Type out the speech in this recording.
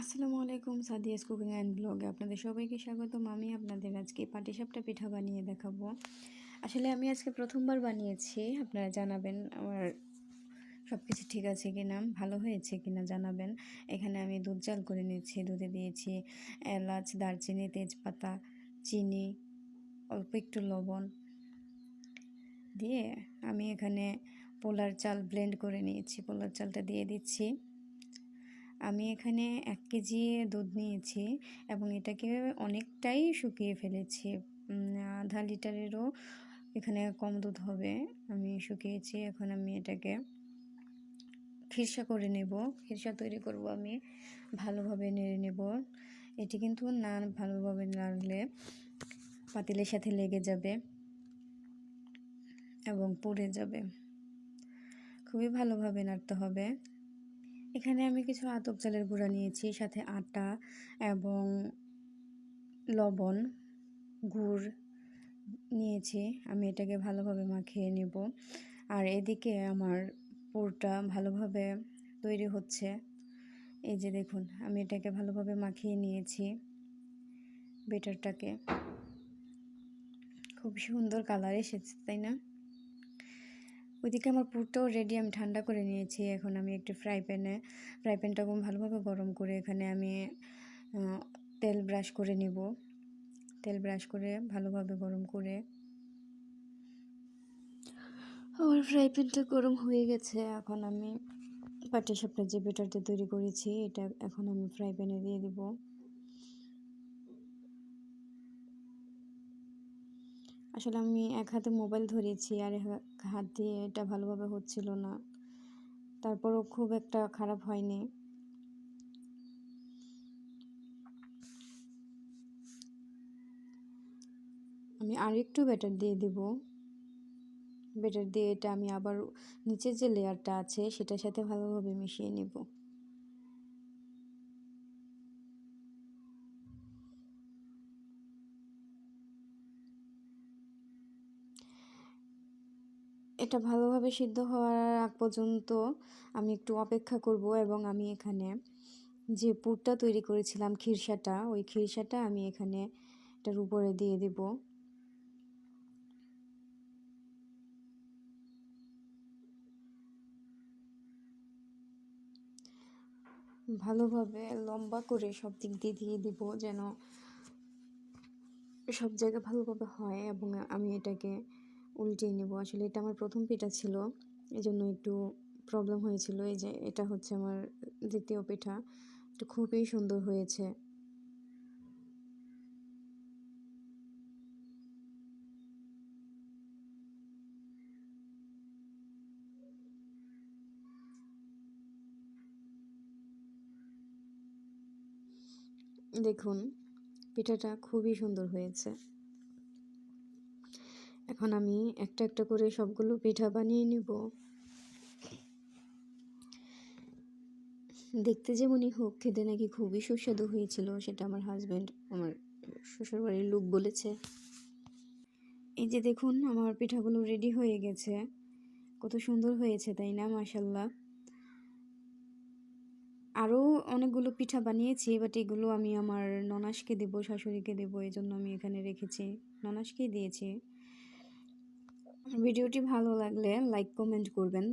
আসসালামু আলাইকুম, Sadia's cooking and ব্লগে আপনাদের সবাইকে স্বাগতম। আমি আপনাদের আজকে পাটিসাপটা পিঠা বানিয়ে দেখাবো। আসলে আমি আজকে প্রথমবার বানিয়েছি, আপনারা জানাবেন আমার সব কিছু ঠিক আছে কি না ভালো হয়েছে কি না জানাবেন। এখানে আমি দুধ জাল করে নিয়েছি, দুধে দিয়েছি এলাচ, দারচিনি, তেজপাতা, চিনি, অল্প একটু লবণ দিয়ে আমি এখানে পোলার চাল ব্লেন্ড করে নিয়েছি। পোলার চালটা দিয়ে দিচ্ছি। আমি এখানে এক কেজি দুধ নিয়েছি এবং এটাকে অনেকটাই শুকিয়ে ফেলেছি। আধা লিটারেরও এখানে কম দুধ হবে। আমি শুকিয়েছি, এখন আমি এটাকে খিরসা করে নেব। খিরসা তৈরি করব আমি, ভালোভাবে নেড়ে নেব। এটি কিন্তু না ভালোভাবে নাড়লে পাতিলের সাথে লেগে যাবে এবং পুড়ে যাবে। খুবই ভালোভাবে নাড়তে হবে। এখানে আমি কিছু আতপ চালের গুঁড়া নিয়েছি, সাথে আটা এবং লবণ, গুড় নিয়েছি। আমি এটাকে ভালোভাবে মাখিয়ে নেব। আর এদিকে আমার পুরটা ভালোভাবে তৈরি হচ্ছে। এই যে দেখুন, আমি এটাকে ভালোভাবে মাখিয়ে নিয়েছি বেটারটাকে। খুব সুন্দর কালার এসেছে, তাই না? ওইদিকে আমার পুরটাও রেডি আমি ঠান্ডা করে নিয়েছি। এখন আমি একটি ফ্রাই প্যানে ফ্রাই প্যানটাকে ভালোভাবে গরম করে এখানে আমি তেল ব্রাশ করে নিব। তেল ব্রাশ করে ভালোভাবে গরম করে। আমার ফ্রাই প্যানটা গরম হয়ে গেছে। এখন আমি পাটি সাপটা যে বেটারটা তৈরি করেছি, এটা এখন আমি ফ্রাই প্যানে দিয়ে দিব। আসলে আমি এক হাতে মোবাইল ধরেছি আর এক হাত দিয়ে এটা ভালোভাবে হচ্ছিল না। তারপরও খুব একটা খারাপ হয়নি। আমি আরেকটু ব্যাটার দিয়ে দেব। ব্যাটার দিয়ে এটা আমি আবার নিচের যে লেয়ারটা আছে সেটার সাথে ভালোভাবে মিশিয়ে নেব। এটা ভালোভাবে সিদ্ধ হওয়ার আগ পর্যন্ত আমি একটু অপেক্ষা করব এবং আমি এখানে যে পুরটা তৈরি করেছিলাম খিরসাটা, ওই খিরসাটা আমি এখানে এটার উপরে দিয়ে দেব। ভালোভাবে লম্বা করে সব দিক দিয়ে দিয়ে দিব যেন সব জায়গায় ভালোভাবে হয় এবং আমি এটাকে উল্টিয়ে নেব। আসলে এটা আমার প্রথম পিঠা ছিল। এই জন্য একটু প্রবলেম হয়েছিল। এই যে এটা হচ্ছে আমার দ্বিতীয় পিঠা। এটা খুবই সুন্দর হয়েছে। দেখুন, পিঠাটা খুবই সুন্দর হয়েছে। এখন আমি একটা একটা করে সবগুলো পিঠা বানিয়ে নিব। দেখতে যেমনই হোক, খেতে নাকি খুবই সুস্বাদু হয়েছিল, সেটা আমার হাজব্যান্ড আমার শ্বশুরবাড়ির লোক বলেছে। এই যে দেখুন, আমার পিঠাগুলো রেডি হয়ে গেছে। কত সুন্দর হয়েছে, তাই না? মাসাল্লাহ আরও অনেকগুলো পিঠা বানিয়েছি বাট এগুলো আমি আমার ননাসকে দেবো, শাশুড়িকে দেবো এই জন্য আমি এখানে রেখেছি। ননাসকেই দিয়েছি। ভিডিওটি ভালো লাগলে লাইক কমেন্ট করবেন।